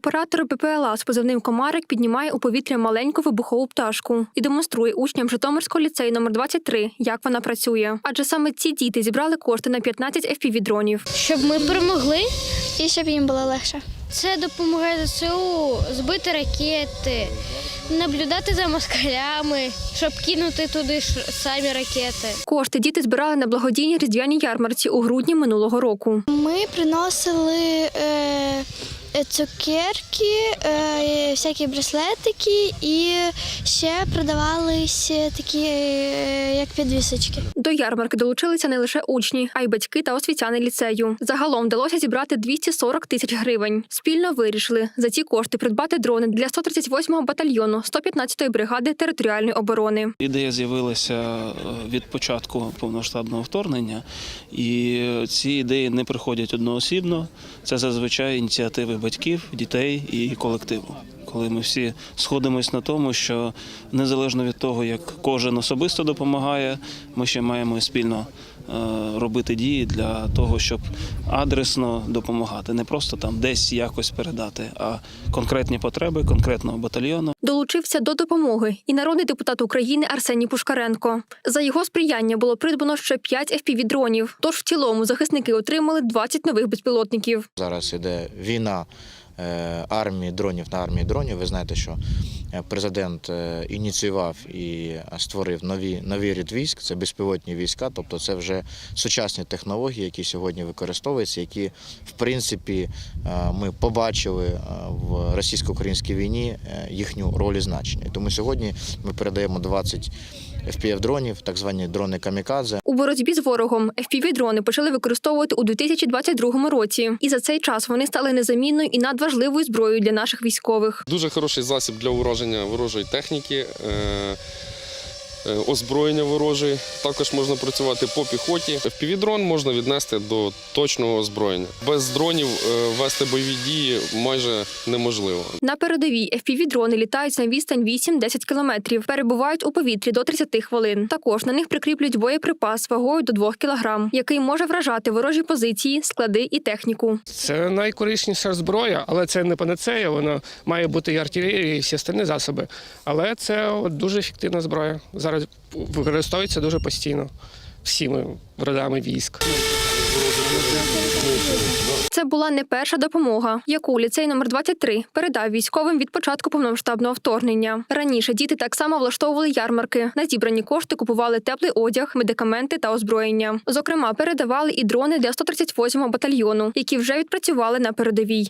Оператор БПЛА з позивним Комарик піднімає у повітря маленьку вибухову пташку і демонструє учням Житомирського ліцею номер 23, як вона працює. Адже саме ці діти зібрали кошти на 15 FPV-дронів. Щоб ми перемогли, І щоб їм було легше. це допомагає ЗСУ збити ракети, наблюдати за москалями, щоб кинути туди ж самі ракети. Кошти діти збирали на благодійній різдвяній ярмарці у грудні минулого року. Ми приносили е, е, цукерки, е, всякі браслетики і ще продавались такі, е, як підвісочки. До ярмарки долучилися не лише учні, а й батьки та освітяни ліцею. Загалом вдалося зібрати 240 тисяч гривень. Спільно вирішили за ці кошти придбати дрони для 138-го батальйону 115-ї бригади територіальної оборони. Ідея з'явилася е, від початку повноштабного вторгнення, і ці ідеї не приходять одноосібно. Це зазвичай ініціативи батьків, дітей і колективу. Коли ми всі сходимось на тому, що незалежно від того, як кожен особисто допомагає, ми ще маємо спільно е, робити дії для того, щоб адресно допомагати, не просто там десь якось передати, а конкретні потреби конкретного батальйону. Долучився до допомоги і народний депутат України Арсеній Пушкаренко. За його сприяння було придбано ще 5 FPV-дронів, Тож в цілому захисники отримали 20 нових безпілотників. Зараз іде війна армії дронів на армії дронів. Ви знаєте, що е, президент е, ініціював і створив нові нові рід військ. Це безпілотні війська, тобто це вже сучасні технології, які сьогодні використовуються, які в принципі е, ми побачили е, в російсько-українській війні е, їхню роль і значення. Тому сьогодні ми передаємо 20 FPV-дронів, так звані дрони камікадзе. У боротьбі з ворогом FPV-дрони почали використовувати у 2022 році, і за цей час вони стали незамінною і надважливою зброєю для наших військових. Дуже хороший засіб для ураження ворожої техніки, е, озброєння ворожої. Також можна працювати по піхоті. FPV-дрон можна віднести до точного озброєння. Без дронів е, вести бойові дії майже неможливо. На передовій FPV-дрони літають на відстань 8-10 кілометрів, перебувають у повітрі до 30 хвилин. Також на них прикріплюють боєприпас вагою до 2 кілограм, який може вражати ворожі позиції, склади і техніку. Це найкорисніша зброя, але це не панацея. Воно має бути і артилерія, і всі остальні засоби. Але це дуже ефективна зброя. Зараз використовується дуже постійно всіми родами військ. Це була не перша допомога, яку ліцей номер 23 передав військовим від початку повномасштабного вторгнення. Раніше діти так само влаштовували ярмарки. На зібрані кошти купували теплий одяг, медикаменти та озброєння. Зокрема, передавали і дрони для 138-го батальйону, які вже відпрацювали на передовій.